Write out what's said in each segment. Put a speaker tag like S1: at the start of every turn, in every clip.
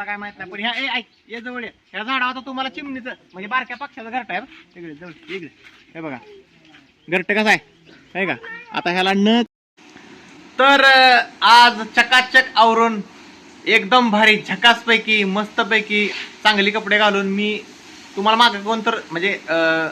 S1: त्याला काय माहीत नाही. पण ह्या ए ऐक ये जवळ ये. ह्या झाडा आता तुम्हाला चिमणीचं म्हणजे बारक्या पक्षाचं घरट आहे बरं. इकडे जवळ इकडे. हे बघा. घरट कसं आहे? आहे का? आता ह्याला न तर अं, आज चकाचक आवरून एकदम भारी झकासपैकी मस्तपैकी चांगले चांगली कपडे घालून मी तुम्हाला मागे कोण तर म्हणजे अं,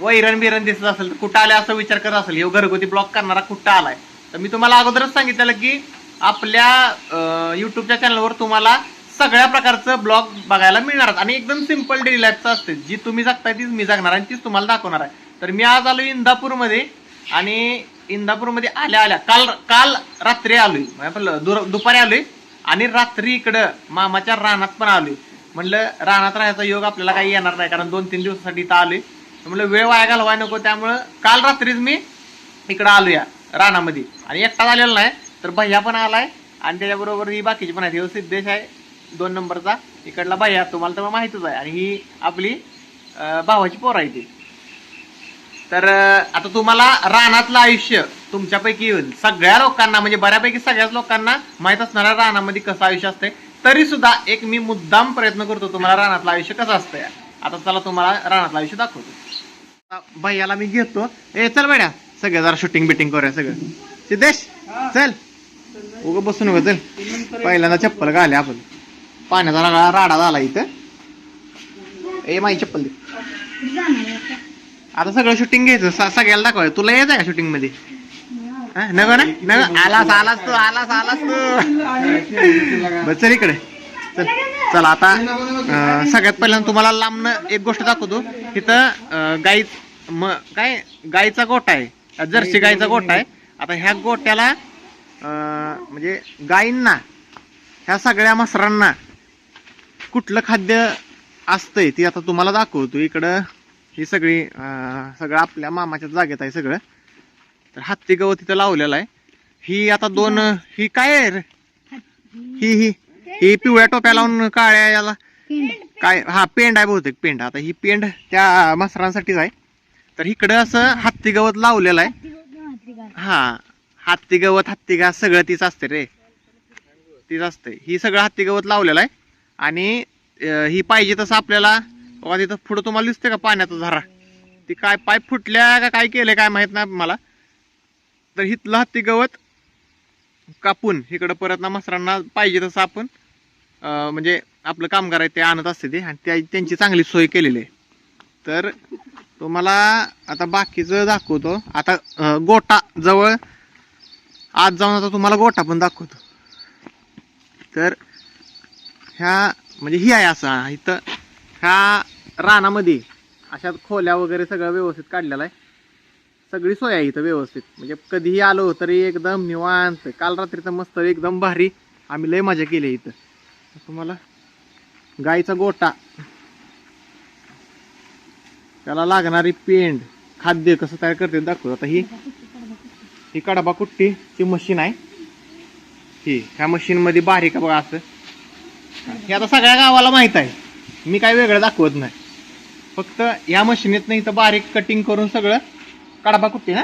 S1: वैरण बिरण दिसत असेल तर कुठं आले असं विचार करत असेल. हे घरगुती ब्लॉग करणारा कुठं आलाय? तर मी तुम्हाला अगोदरच सांगितलेलं की आपल्या युट्यूबच्या चॅनलवर तुम्हाला सगळ्या प्रकारचं ब्लॉग बघायला मिळणार आहेत. आणि एकदम सिंपल डेली लाईफचं असते जी तुम्ही जगताय तीच मी जगणार आणि तीच तुम्हाला दाखवणार आहे. तर मी आज आलो इंदापूरमध्ये आणि इंदापूरमध्ये आल्या आल्या. काल काल रात्री आलोय. म्हणजे दुर- दुपारी आलोय आणि रात्री इकडं मामाच्या रानात पण आलोय. म्हणलं रानात राहायचा योग आपल्याला काही येणार नाही कारण दोन तीन दिवसासाठी इथं आलोय. तर म्हणलं वेळ वाया घालवाय नको. त्यामुळं काल रात्रीच मी इकडं आलोया रानामध्ये. आणि एकटाच आलेला नाही तर भैया पण आलाय आणि त्याच्याबरोबर ही बाकीची पण आहेत. सिद्धेश आहे दोन नंबरचा. इकडला भैया तुम्हाला तर माहितच आहे. आणि ही आपली भावाची पोर आहे ती. तर आता तुम्हाला रानातलं आयुष्य तुमच्यापैकी येऊन सगळ्या लोकांना म्हणजे बऱ्यापैकी सगळ्याच लोकांना माहीत असणाऱ्या रानामध्ये कसं आयुष्य असतंय तरी सुद्धा एक मी मुद्दाम प्रयत्न करतो तुम्हाला रानातलं आयुष्य कसं असतंय. आता चला तुम्हाला रानातलं आयुष्य दाखवतो. भैयाला मी घेतो. ए चल बेड्या सगळे जरा शूटिंग बिटिंग करूया सगळं. सिद्धेश चल. उग बसून उग चल. पहिल्यांदा चप्पल घाले आपण. पाण्याचा राडा राडा झाला इथं. ए माझी चप्पल दे. आता सगळं शूटिंग घ्यायचं. सगळ्याला दाखवायचं. तुला येत आहे का शूटिंगमध्ये? हा, ना? नग. आलास आलास तू आलास आलास तू. बस चल इकडे. चल चला आता सगळ्यात पहिल्यांदा तुम्हाला लांबनं एक गोष्ट दाखवतो. इथं गाई म काय? गाईचा गोठा आहे. जर्सी गाईचा गोठा आहे. आता ह्या गोट्याला म्हणजे गाईंना ह्या सगळ्या मसरांना कुठलं खाद्य असतंय ते आता तुम्हाला दाखवतो. इकडं ही सगळी सगळं आपल्या मामाच्या जागेत आहे सगळं. तर हत्ती गवत तिथं लावलेलं आहे. ही आता दोन ही काय आहे रे? ही ही ही पिवळ्या टोप्या लावून काळ्या याला काय हा पेंड आहे बहुतेक पेंड. आता ही पेंड त्या मसरांसाठीच आहे. तर इकडं असं हत्ती गवत लावलेलं आहे. हा हत्ती गवत हत्ती घास सगळं तीच असते रे. तीच असते. ही सगळं हत्ती गवत लावलेलं आहे. आणि ही पाहिजे तसं आपल्याला बघा तिथं पुढं तुम्हाला दिसते का पाण्याचा झरा? ती काय पाईप फुटल्या का काय केलंय काय माहीत नाही मला. तर हिथलं हत्ती गवत कापून इकडं परत ना मसरांना पाहिजे तसं आपण म्हणजे आपलं कामगार आहे ते आणत असते ते आणि त्या त्यांची चांगली सोय केलेली आहे. तर तुम्हाला आता बाकीचं दाखवतो. आता गोटा जवळ आज जाऊन आता तुम्हाला गोटा पण दाखवतो. तर ह्या म्हणजे ही आहे असा इथं ह्या रानामध्ये अशा खोल्या वगैरे सगळं व्यवस्थित काढलेलं आहे. सगळी सोय आहे इथं व्यवस्थित. म्हणजे कधीही आलो तरी एकदम निवांत. काल रात्री तर मस्त एकदम भारी. आम्ही लय मजा केली इथं. तुम्हाला गाईचा गोटा. त्याला लागणारी पेंड खाद्य कसं तयार करते दाखवत. आता ही ही कडबा कुट्टीची मशीन आहे. ही ह्या मशीनमध्ये बारीक बघा असं. हे आता सगळ्या गावाला माहीत आहे. मी काय वेगळं दाखवत नाही. फक्त या मशीनीत नाही इथं बारीक कटिंग करून सगळं कडबा कुट्टी ना?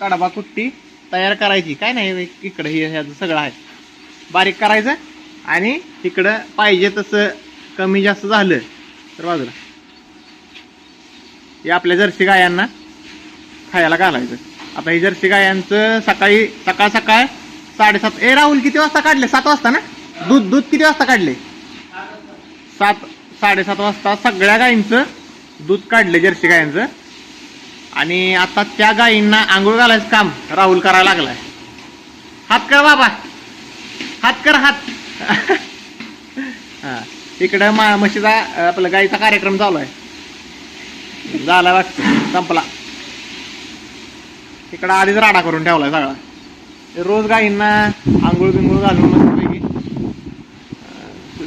S1: कडबा कुट्टी तयार करायची. काय नाही इकडं हे ह्याचं सगळं आहे. बारीक करायचं आणि इकडं पाहिजे तसं कमी जास्त झालं तर बाजूला. हे आपल्या जर्सी गायांना खायला घालायचं. आता हे जर्सी गायांचं सकाळी सकाळ सकाळ साडेसात ए राहुल किती वाजता काढले? सात वाजता ना? दूध दूध किती वाजता काढले? सात साडेसात वाजता सगळ्या गायींचं दूध काढलं जर्सी गायांचं. आणि आता त्या गायींना आंघोळ घालायचं काम राहुल करायला लागलाय. हात कर बाबा. हात कर हात. हा. इकडं मा म्हशीचा आपला गाईचा कार्यक्रम चालू आहे. झाला वाटतं संपला. इकडं आधीच राडा करून ठेवलाय सगळा. रोज गायींना आंघोळ बिंघोळ घालून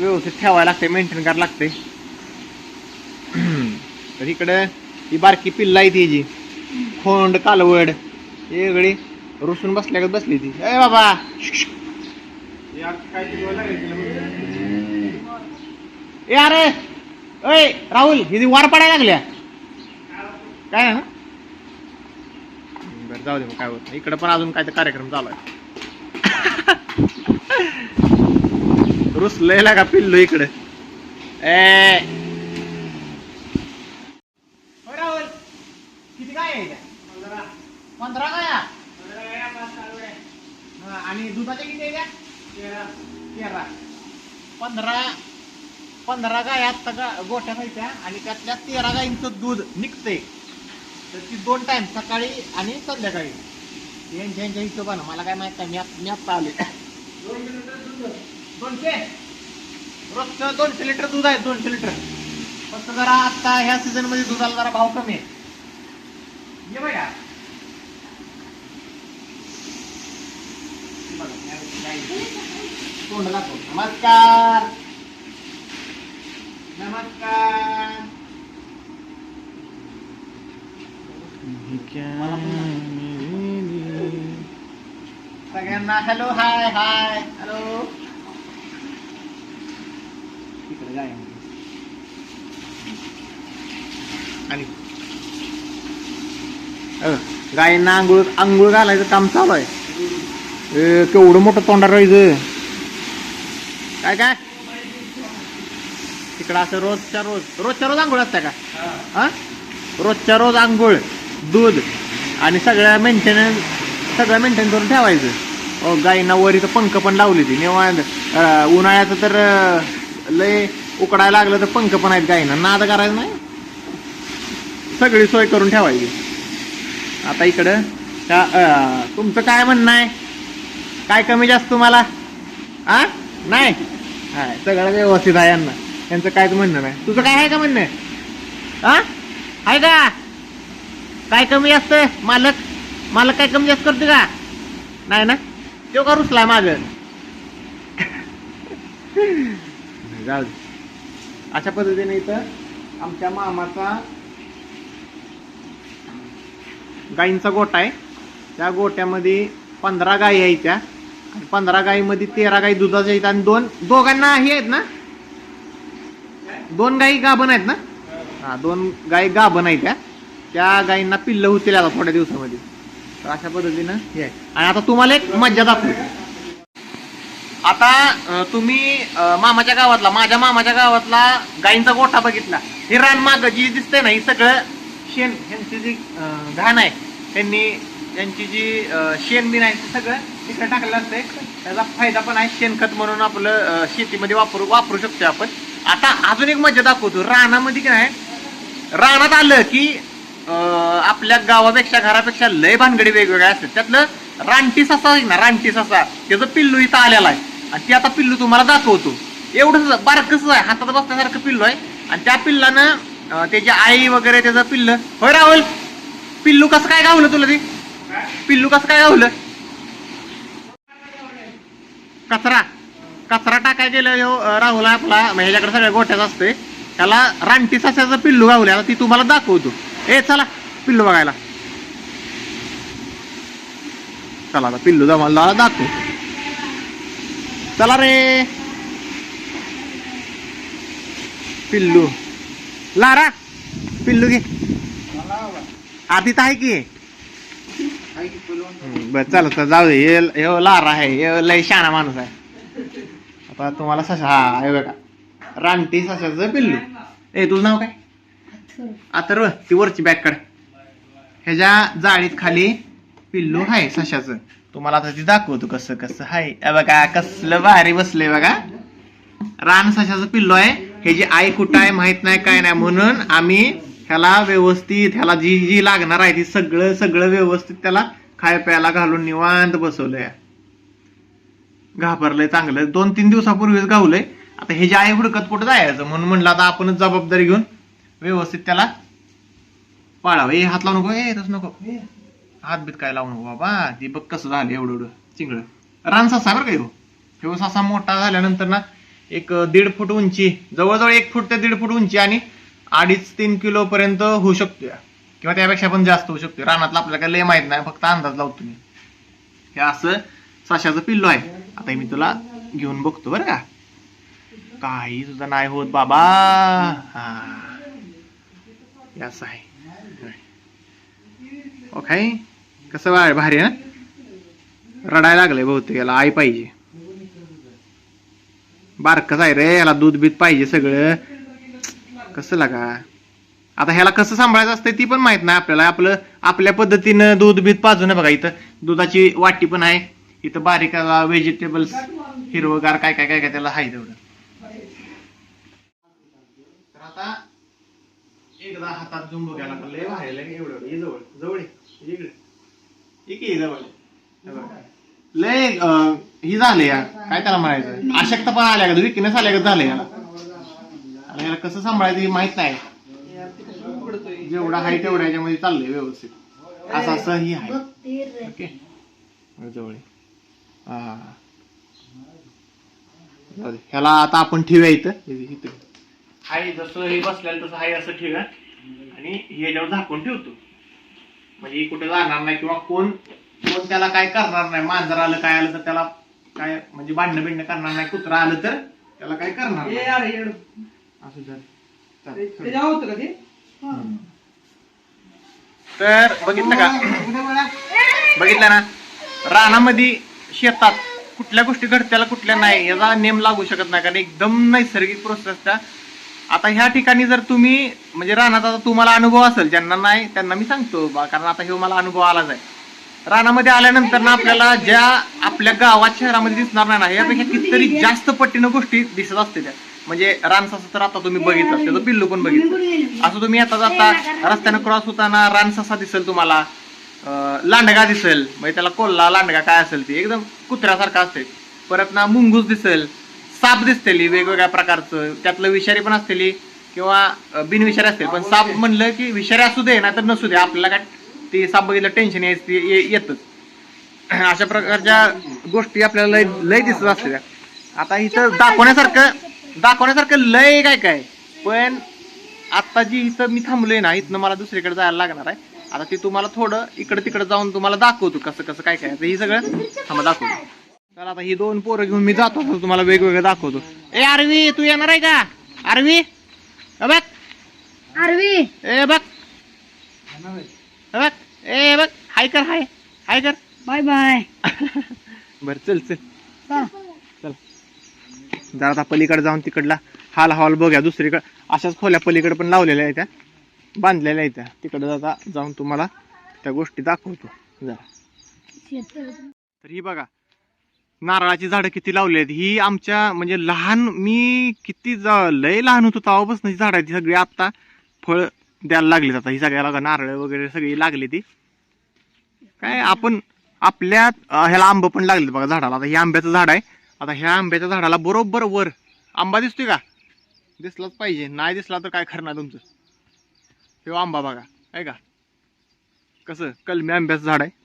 S1: व्यवस्थित ठेवायला लागते मेंटेन करायला लागते. तर इकडं ही बारकी पिल्ला आहे ती जी. खोंड कालवड हे वेगळी रुसून बसल्या बसली ती. ए बाबा! ए अरे! अय राहुल ही वार पडायला लागल्या. काय ना? बरं जाऊ दे मग काय होत. इकडं पण अजून काय कार्यक्रम चालू आहे. रुसलेला का पिल्लू इकडे. ए. किती काय? पंधरा काय आणि दुधाच्या किती आहे? तेरा. पंधरा पंधरा गाय आता गा गोठ्या खायच्या आणि त्यातल्या तेरा गायींचं दूध निघतंय. तर ती दोन टाइम सकाळी आणि संध्याकाळी. यांच्या यांच्या हिशोबानं मला काय माहीत नाही मी आत- मी आत्ता आले दोनशे? रोजचं दोनशे लिटर दूध आहे दोनशे लिटर. फक्त जरा आता ह्या सीझनमध्ये दुधाला जरा भाव कमी आहे. ये बघा. तोंड नमस्कार. नमस्कार. सगळ्यांना हॅलो हाय हाय हॅलो आणि गायींना आंघोळ आंघोळ घालायचं काम चालू आहे. केवढं मोठं तोंडार राहायचं काय काय? तिकडं असं रोजच्या रोज रोजच्या रोज आंघोळ असते का? हा. रोजच्या रोज आंघोळ दूध आणि सगळ्या मेंटेनन्स सगळं मेंटेन करून ठेवायचं. गायींना वर इथं पंख पण लावली ती. निवांत. अं, उन्हाळ्याचं तर लय उकडायला लागलं तर पंख पण आहेत गायींना नाद करायचं नाही. सगळी सोय करून ठेवायची. आता इकडं का तुमचं काय म्हणणं आहे? काय कमी जास्त तुम्हाला? आ? नाही? हाय सगळं व्यवस्थित आहे यांना. त्यांचं कायच म्हणणं नाही. तुझं काय आहे का म्हणणं? आ? आहे का? काय कमी जास्त मालक? मालक काय कमी जास्त करते का? नाही ना? तो का रुसला माझं जाऊ अशा पद्धतीने इथं आमच्या मामाचा गाईंचा गोठा आहे. त्या गोट्यामध्ये पंधरा गायी आहे त्या. आणि पंधरा गायीमध्ये तेरा गायी दुधाच्या आहेत आणि दोन दोघांना हे आहेत ना? दोन गायी गाभण आहेत ना? हा दोन गायी गाभण आहेत त्या. त्या गायींना पिल्लं होतील आता थोड्या दिवसामध्ये. तर अशा पद्धतीनं हे आहे. आणि आता तुम्हाला एक मज्जा दाखवू आता तुम्ही मामाच्या गावातला माझ्या मामाच्या गावातला गायींचा गोठा बघितला. हे रान माग जी दिसते ना ही सगळं शेण यांची जी घाण आहे त्यांनी त्यांची जी शेण बिन आहे ते सगळं तिकडे टाकलेलं असतंय. त्याचा फायदा पण आहे शेणखत म्हणून आपलं शेतीमध्ये वापरू वापरू शकतो आपण. आता अजून एक मजा दाखवतो रानामध्ये काय रानात आलं की आपल्या गावापेक्षा घरापेक्षा लय भानगडी वेगवेगळ्या असतात. त्यातलं रानटी ससा ना रानटी ससा त्याचं पिल्लू इथं आलेला आहे. आणि ते आता पिल्लू तुम्हाला दाखवतो. एवढंच बारकच आहे? हातात बसण्यासारखं पिल्लू आहे. आणि त्या पिल्लानं त्याची आई वगैरे त्याचं पिल्ल. होय राहुल? पिल्लू कसं काय गावलं तुला ते? पिल्लू कसं काय गावलं? कचरा. कचरा टाकाय गेलं राहुल आपला महिलाकडे ह्याच्याकडे सगळ्या गोठ्याच असते त्याला रानटी सस्याचं पिल्लू गावलं आता ती तुम्हाला दाखवतो. ए चला पिल्लू बघायला. चला आता पिल्लू जमाला दाखवतो चला रे. पिल्लू. लारा. पिल्लू घे. आधी तर आहे की. बर बरं चला तर जाऊ दे. हे हे लारा आहे. हे लय शहाणा माणूस आहे. आता तुम्हाला सशा हा हे बघा. रानटी सशाचं पिल्लू. ए तुझं नाव काय? अथर्व. ती वरची बॅग काढ. ह्याच्या जाळीत खाली पिल्लू आहे सशाचं. तुम्हाला आता ते दाखवतो कसं कसं हाय. बघा कसलं भारी बसलंय बघा. रान सशाचं पिल्लो आहे. जे आई कुठं आहे माहीत नाही काय नाही म्हणून आम्ही ह्याला व्यवस्थित ह्याला जी जी लागणार आहे ती सगळं सगळं व्यवस्थित त्याला खाय प्यायला घालून निवांत बसवलंय. घाबरलंय चांगलं दोन तीन दिवसापूर्वीच गावलंय आता ह्याची आई हुडकत कुठं जायचं म्हणून म्हणलं आता आपणच जबाबदारी घेऊन व्यवस्थित त्याला पाळावं. हे हात लावू नको. ए तसं नको. ए, हात बीत काय लावू नको बाबा. ती बघ कसं झालं एवढं एवढं. चिंगळं. रान ससा बरं का ह्यो? ह्यो ससा मोठा झाल्यानंतर ना एक दीड फूट उंची जवळजवळ एक फूट ते दीड फूट उंची आणि अडीच तीन किलो पर्यंत होऊ शकतो या. किंवा त्यापेक्षा पण जास्त होऊ शकतो रानातलं आपल्याला काय लय माहीत नाही फक्त अंदाज लावतो मी. हे असं सशाचं पिल्लो आहे. आता मी तुला घेऊन बघतो बरं का. काही सुद्धा नाही होत बाबा. हा. असं आहे. ओके कसं भारी आहे ना? रडायला लागलंय बहुतेक याला आई पाहिजे. बारकच आहे रे याला दूध बीत पाहिजे सगळं. कसं लागा? आता ह्याला कसं सांभाळायचं असतं ती पण माहीत नाही आपल्याला. आपलं आपल्या पद्धतीनं दूध बीत पाजून बघा इथं. दुधाची वाटी पण आहे. इथं बारीक व्हेजिटेबल्स हिरवगार काय काय काय काय त्याला आहे तेवढं. तर आता एकदा हातात झुंब घ्यायला लागलं. लय लय एवढं. जवळ जवळ इकडे. लय ही झाले या काय त्याला म्हणायचं? अशक्त पण आल्या का? विकनेस आल्या का? झालं याला. आणि याला कसं सांभाळायचं हे माहीत नाही. जेवढा आहे तेवढ्या याच्यामध्ये चाललंय व्यवस्थित. असं असं ही आहे. ओके? जवळ हा ह्याला आता आपण ठेवूया इथं. इथं- हाय जसं हे बसल्याला तसं हाय असं ठेवूया. आणि हे याच्यावर झाकून ठेवतो. म्हणजे कुठे जाणार नाही किंवा कोण कोण त्याला काय करणार नाही. मांजर आलं काय आलं तर त्याला काय म्हणजे भांडणं बिंडणं करणार नाही. कुत्रा आलं तर त्याला काय करणार नाही. असं
S2: होतं का ते?
S1: तर बघितलं का? बघितलं ना? रानामध्ये शेतात कुठल्या गोष्टी घडत्याला कुठल्या नाही याचा नेम लागू शकत नाही. कारण एकदम नैसर्गिक प्रोसेस त्या. आता ह्या ठिकाणी जर तुम्ही म्हणजे रानाचा तुम्हाला अनुभव असेल ज्यांना नाही त्यांना मी सांगतो कारण आता हे मला अनुभव आलाच आहे. रानामध्ये आल्यानंतर ना आपल्याला ज्या आपल्या गावात शहरामध्ये दिसणार नाही यापेक्षा कितीतरी जास्त पट्टीनं गोष्टी दिसत असते त्या म्हणजे रानससा तर आता तुम्ही बघितलं त्याचं पिल्लू पण बघितलं. असं तुम्ही आता जाता रस्त्यानं क्रॉस होताना रानससा दिसेल तुम्हाला लांडगा दिसेल म्हणजे त्याला कोल्हा लांडगा काय असेल ते एकदम कुत्र्यासारखं असते परत ना मुंगूस दिसेल साप दिसतेली वेगवेगळ्या प्रकारचं. त्यातलं विषारी पण असतेली किंवा बिनविषारी असतील. पण साप म्हणलं की विषारी असू दे नाही तर नसू दे. आपल्याला काय ते साप बघितलं टेन्शन यायचं येतच. अशा प्रकारच्या गोष्टी आपल्याला लय लय दिसत असते त्या. आता इथं दाखवण्यासारखं दाखवण्यासारखं लय काय काय. पण आता जी इथं मी थांबलोय ना इथनं मला दुसरीकडे जायला लागणार आहे. आता ते तुम्हाला थोडं इकडे तिकडे जाऊन तुम्हाला दाखवतो कसं कसं काय काय. ही सगळं थांबा दाखवतो. तर आता ही दोन पोरं घेऊन मी जातो तर तुम्हाला वेगवेगळं दाखवतो. ए आरवी तू येणार आहे का? आरवी? ए बघ.
S3: आरवी.
S1: ए बघ. ए बघ. ए बघ. हाय कर हाय. हाय कर.
S3: Bye bye.
S1: बर चल चल.
S3: चल.
S1: चल जरा आता पलीकडे जाऊन तिकडला. हाल हॉल बघूया दुसरीकडे. अशाच खोल्या पलीकडे पण लावलेल्या आहेत त्या बांधलेल्या आहेत त्या तिकडे जाता जाऊन तुम्हाला त्या गोष्टी दाखवतो. जरा तर ही बघा नारळाची झाडं किती लावली आहेत ही आमच्या म्हणजे लहान मी किती ज- लय लहान होतो तेव्हापासून ही झाडं ती सगळी आत्ता फळ द्यायला लागली आता. ही सगळ्याला बघा नारळ वगैरे सगळी लागली ती. काय आपण आपल्या ह्याला आंब पण लागले बघा झाडाला. आता हे आंब्याचं झाड आहे. आता ह्या आंब्याच्या झाडाला बरोबर वर आंबा दिसतोय का? दिसलाच पाहिजे. नाही दिसला तर काय खरं नाही तुमचं. हे आंबा बघा. आहे का? कसं? कलमी आंब्याचं झाड आहे.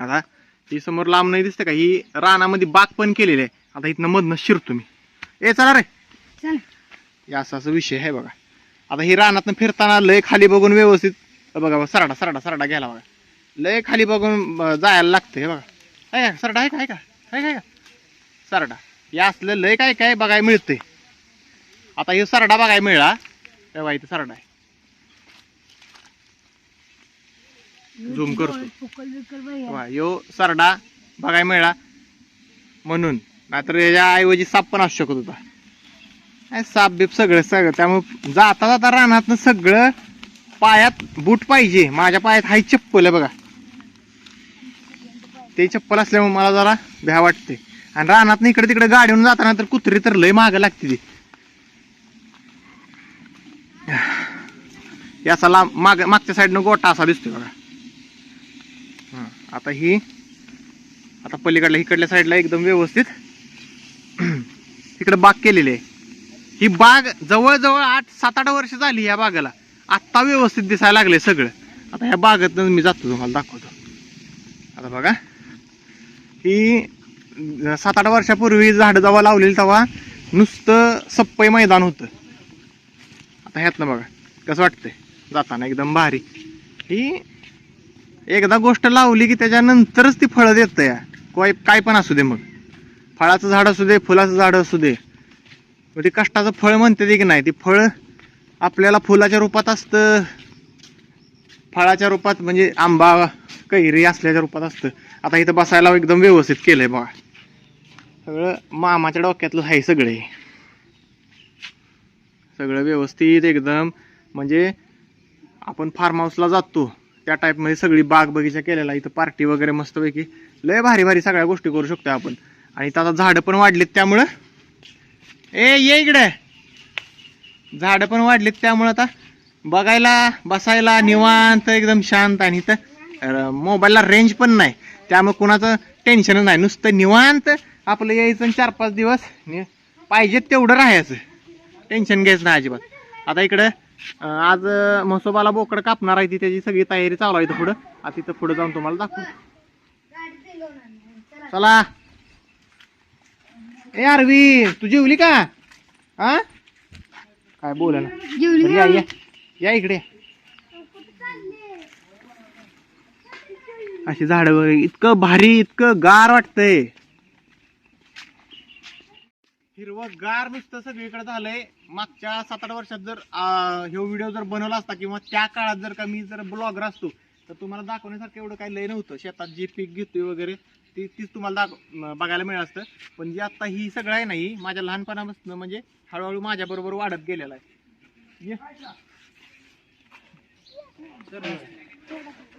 S1: आता ही समोर लांब नाही दिसते का? ही रानामध्ये बाग पण केलेली आहे. आता इथनं मधनं शिरतो मी. ए चला रे. हे असा असा विषय आहे बघा. आता ही रानातनं फिरताना लय खाली बघून व्यवस्थित बघा सरडा सरडा सरडा घ्यायला बघा. लय खाली बघून जायला लागतं हे बघा. आहे का सरडा आहे का आहे का आहे का, आहे का सरडा या असलं लय काय काय बघायला मिळतंय. आता हे सरडा बघायला मिळाला. तेव्हा इथं सरडा आहे. झूम करतो. वा यो सरडा बघायला मिळाला म्हणून नाहीतर याच्या ऐवजी साप पण असू शकत होता. साप बीप सगळं सगळं. त्यामुळे जाता जाता रानात सगळं पायात बूट पाहिजे. माझ्या पायात हाय चप्पल आहे बघा. ते चप्पल असल्यामुळे मला जरा भ्या वाटते. आणि रानात इकडे तिकडे गाडीवरून जाताना तर कुत्री तर लय माग लागते ती. याचा लांब माग मागच्या साईडनं गोटा असा दिसतोय बघा. आता ही आता पलीकडल्या इकडल्या साईडला एकदम व्यवस्थित तिकडे बाग केलेली आहे. ही बाग जवळजवळ आठ सात आठ वर्ष झाली या बागेला. आत्ता व्यवस्थित दिसायला लागले सगळं. आता ह्या बागेतनं मी जातो तुम्हाला दाखवतो. आता बघा. ही सात आठ वर्षापूर्वी झाडं जेव्हा लावलेली तेव्हा नुसतं सप्पई मैदान होतं. आता ह्यातनं बघा कसं वाटतंय? जाताना एकदम भारी. ही एकदा गोष्ट लावली की त्याच्यानंतरच ती फळं देतं या. काय काय पण असू दे मग. फळाचं झाड असू दे फुलाचं झाड असू दे. मग ते कष्टाचं फळ म्हणते ते की नाही ती फळ आपल्याला फुलाच्या रूपात असतं. फळाच्या रूपात म्हणजे आंबा कैरी असल्याच्या रूपात असतं. आता इथं बसायला एकदम व्यवस्थित केलं आहे बघा. सगळं मामाच्या डोक्यातलं आहे सगळे. सगळं व्यवस्थित एकदम. म्हणजे आपण फार्म हाऊसला जातो. त्या टाईपमध्ये सगळी बाग बगीचा केलेला इथं पार्टी वगैरे मस्तपैकी लय भारी भारी सगळ्या गोष्टी करू शकतो आपण. आणि आता झाडं पण वाढलीत त्यामुळं. ए ये इकडे. झाडं पण वाढलीत त्यामुळं आता बघायला बसायला निवांत एकदम शांत. आणि इथं मोबाईलला रेंज पण नाही. त्यामुळे कुणाचं टेन्शनच नाही. नुसतं निवांत आपलं यायचं आणि चार पाच दिवस पाहिजेत पाहिजे तेवढं राहायचं. टेन्शन घ्यायचं नाही अजिबात. आता इकडं आज म्हसोबाला बोकड कापणार आहे ती त्याची सगळी तयारी चालू आहे पुढं. आता तिथं पुढं जाऊन तुम्हाला दाखवू. चला. ए आरवी तू जेवली का? हा काय बोला ना या या. इकडे. अशी झाड इतकं भारी इतकं गार वाटतंय. हिरवं गार नुसतं सगळीकडे झालंय. मागच्या सात आठ वर्षात जर हे व्हिडिओ जर बनवला असता किंवा त्या काळात जर का मी जर ब्लॉगर असतो तर तुम्हाला दाखवण्यासारखं एवढं काही लय नव्हतं. शेतात जे पीक घेतोय वगैरे ती तीच तुम्हाला दाख बघायला मिळालं असतं. पण जे आता ही सगळं आहे नाही माझ्या लहानपणापासून म्हणजे हळूहळू माझ्या बरोबर वाढत गेलेला आहे.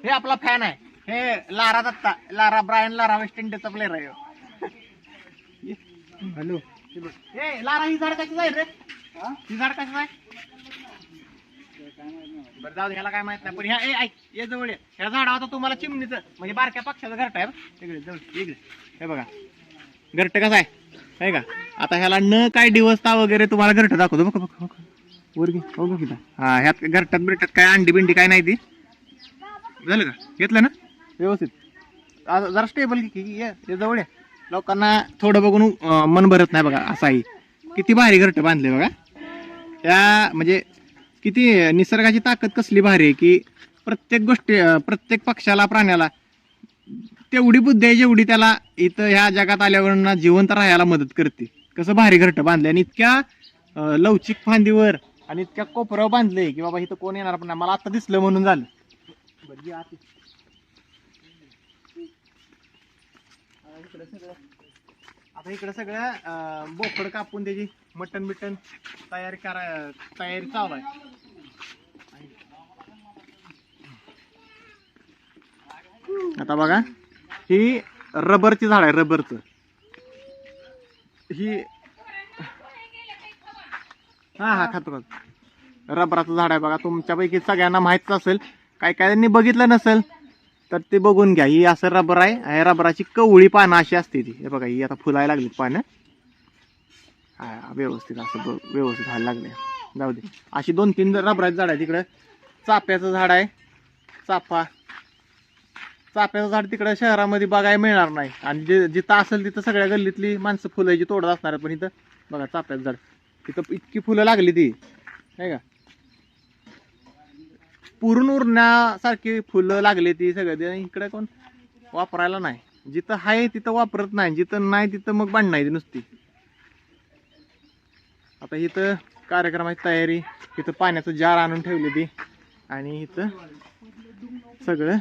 S1: हे आपला फॅन आहे. हे Lara Dutta Lara Brian Lara West इंडिजचा player आहे हॅलो. हे लारा ही झाड कशी जाईल रे? ही? झाड कशी जाय बरं जाऊ दे ह्याला काय माहीत नाही पण ह्या ए ऐक ये जवळ ये. ह्या झाडावर आता तुम्हाला चिमणीचं म्हणजे बारक्या पक्षाचं घरट आहे बरं. इकडे जवळ इकडे. हे बघा. घरट कसं आहे? आहे का? आता ह्याला न काय दिवसता वगैरे तुम्हाला घरट दाखवतो. बघा बघा बघा. वर घे हो किती हा ह्यात घरटात बिरटात काय अंडी बिंडी काय नाही ती. झालं का? घेतलं ना? व्यवस्थित. आता जरा स्टेबल की की- ये ये जवळ ये. लोकांना थोडं बघून अं, मन भरत नाही बघा असाही. आहे किती भारी घरट बांधले बघा. त्या म्हणजे किती निसर्गाची ताकद कसली भारी आहे की प्रत्येक गोष्टी अं, प्रत्येक पक्षाला प्राण्याला तेवढी बुद्धी आहे जेवढी त्याला इथं ह्या जगात आल्यावरना जिवंत राहायला मदत करते. कसं भारी घरट बांधले आणि इतक्या अं, लवचिक फांदीवर आणि इतक्या कोपऱ्यावर बांधले की बाबा इथं कोण येणार पण नाही. मला आता दिसलं म्हणून झालं बरं, जे आत- आता इकडं सगळं. आता इकडं सगळं बोकड कापून त्याची मटन बिटन तयारी करा तयारी चालू आहे. आता बघा ही रबरची झाड आहे रबरचं. ही हा हा खातो खातो. रबराचं झाड आहे बघा तुमच्यापैकी सगळ्यांना माहितच असेल. काय काय बघितलं नसेल? तर ते बघून घ्या. ही असं रबर आहे. आणि रबराची कवळी पानं अशी असते ती. हे बघा ही आता फुलायला लागलीत पानं. हा व्यवस्थित असं ब- व्यवस्थित व्हायला लागले. जाऊ दे. अशी दोन तीन रबराची झाड. आहे तिकडं चाफ्याचं झाड आहे. चाफा. चाफ्याचं झाड तिकडं शहरामध्ये बघायला मिळणार नाही. आणि जे जिथं असेल तिथं सगळ्या गल्लीतली माणसं फुलं जी तोडत असणार पण इथं बघा चाफ्याचं झाड. तिथं इतकी फुलं लागली ती. नाही का? पुरून उरण्यासारखी फुलं लागली ती सगळं. इकडे कोण वापरायला नाही. जिथं आहे तिथं वापरत नाही. जिथं नाही तिथं मग बांधणं आहे ती नुसती. आता इथं कार्यक्रमाची तयारी. इथं पाण्याचं जार आणून ठेवली ती. आणि इथं सगळं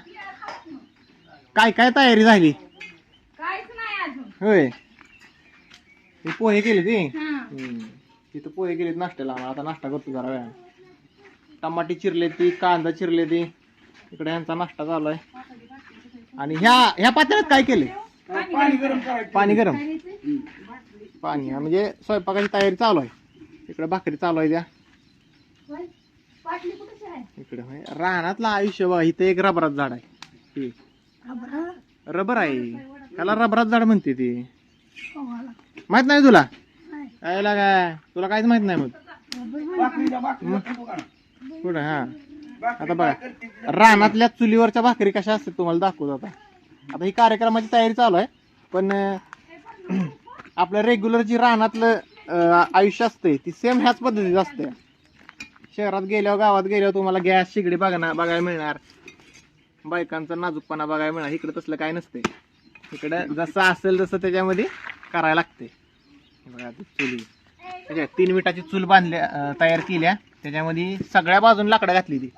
S1: काय काय तयारी झाली? होय. पोहे केले ते. तिथं पोहे गेलेत नाश्त्याला. आता नाश्ता करतो जरा वेळा टमाटे चिरले ती कांदा चिरले ती. इकडे यांचा नाश्ता चालू आहे. आणि ह्या ह्या पात्यात काय केले?
S2: पाणी गरम. करायचं
S1: पाणी गरम पाणी म्हणजे स्वयंपाकाची तयारी चालू आहे. इकडे भाकरी चालू आहे त्या.
S3: पाटली कुठे आहे.
S1: इकडे होय. रानातलं आयुष्य बघा इथं एक रबरात झाड आहे. हे. रबर आहे. त्याला रबरात झाड म्हणते ती. माहीत नाही तुला? काय? तुला काहीच माहीत नाही मग. कुठं हा. आता बघा? रानातल्या चुलीवरच्या भाकरी कशा असतात तुम्हाला दाखवतो आता. आता ही कार्यक्रमाची तयारी चालू आहे पण आपलं रेग्युलर जी रानातलं आयुष्य असतंय ती सेम ह्याच पद्धतीत असते शहरात गेल्यावर गावात गेल्यावर तुम्हाला गॅस शिगडी बघणार बघायला मिळणार. बायकांचा नाजूकपणा बघायला मिळणार. इकडे तसलं काय नसते इकडं जसं असेल तसं त्याच्यामध्ये करायला लागते बघा ती चुली. तीन मिनिटाची चूल बांधल्या तयार केल्या. त्याच्यामध्ये सगळ्या बाजून लाकडं घातली ती.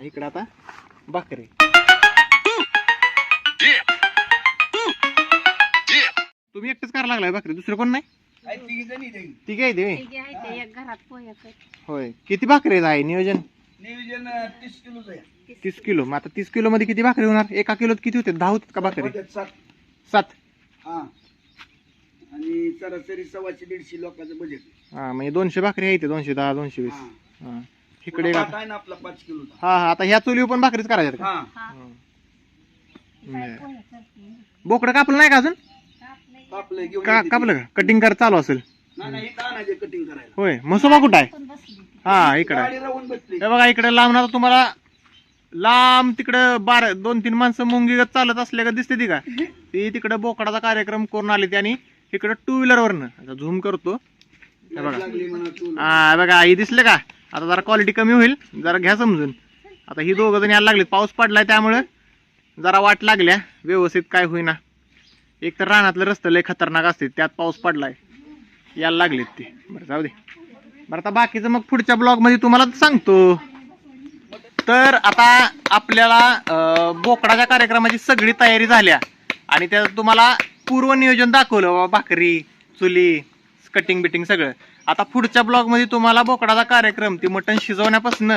S1: इकडं आता बकरे तुम्ही एकटेच करायला लागलाय बकरी दुसरं कोण नाही?
S3: ठीक आहे ते
S1: होय. किती भाकरी आहे नियोजन?
S2: नियोजन तीस
S1: तीस किलो. मग आता तीस किलो मध्ये किती भाकरी होणार? एका किलोत किती होते? दहा होतात का भाकरी?
S2: सात. हा. आणि सरासरी सव्वाशे दीडशे लोकांचं बजेट
S1: हा म्हणजे दोनशे भाकरी आहे ते दोनशे दहा दोनशे वीस.
S2: हा.
S1: हा. इकडे आता-
S2: आहे ना आपला पाच किलोचा
S1: हा हा आता ह्या चुलीवर पण भाकरीच करायच्यात का?
S2: हा.
S3: काय
S1: बरं. बोकडं कापलं नाही का अजून?
S3: कापलंय.
S2: कापलं घेऊन
S1: का
S2: येते.
S1: कापलं का? कटिंग कर चालू असेल.
S2: नाही नाही इथं आणायचे कटिंग करायला.
S1: होय मसोबा कुठं आहे. हा इकडे
S2: गाडी राहून बसली.
S1: हे बघा इकडे लांब ना तुम्हाला लांब तिकडं बारा दोन तीन माणसं मुंगीगत चालत असले का दिसते ती का? ती तिकडे बोकडाचा कार्यक्रम करून आली त्यानी इकडे टू व्हीलर वरनं. आता झूम करतो. हे बघा.
S2: लागली
S1: हा बघा ही दिसले का? आता जरा क्वालिटी कमी होईल. जरा घ्या समजून. आता ही दोघं जण यायला लागलीत. पाऊस पडलाय त्यामुळं जरा वाट लागल्या. व्यवस्थित काय होईना. एक तर रानातलं रस्तं लय खतरनाक असते त्यात पाऊस पडलाय. यायला लागलेत ते. बरं जाऊ दे. बरं आता बाकीचं मग पुढच्या ब्लॉगमध्ये तुम्हाला सांगतो. तर आता आपल्याला बोकडाच्या कार्यक्रमाची सगळी तयारी झाल्या. आणि त्यात तुम्हाला पूर्व नियोजन दाखवलं बाबा भाकरी चुली कटिंग बिटिंग सगळं. आता पुढच्या ब्लॉगमध्ये तुम्हाला बोकडाचा कार्यक्रम ते मटण शिजवण्यापासून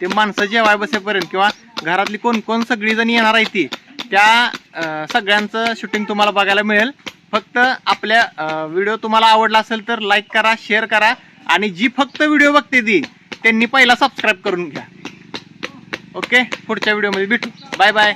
S1: ते माणसं जेवाय बसेपर्यंत किंवा घरातली कोण कोण सगळी जण येणार आहे ती त्या सगळ्यांचं शूटिंग तुम्हाला बघायला मिळेल. फक्त आपल्या व्हिडिओ तुम्हाला आवडला असेल तर लाईक करा शेअर करा आणि जी फक्त व्हिडिओ बघते ती त्यांनी पहिला सबस्क्राईब करून घ्या. ओके पुढच्या व्हिडिओमध्ये भेटू. Bye bye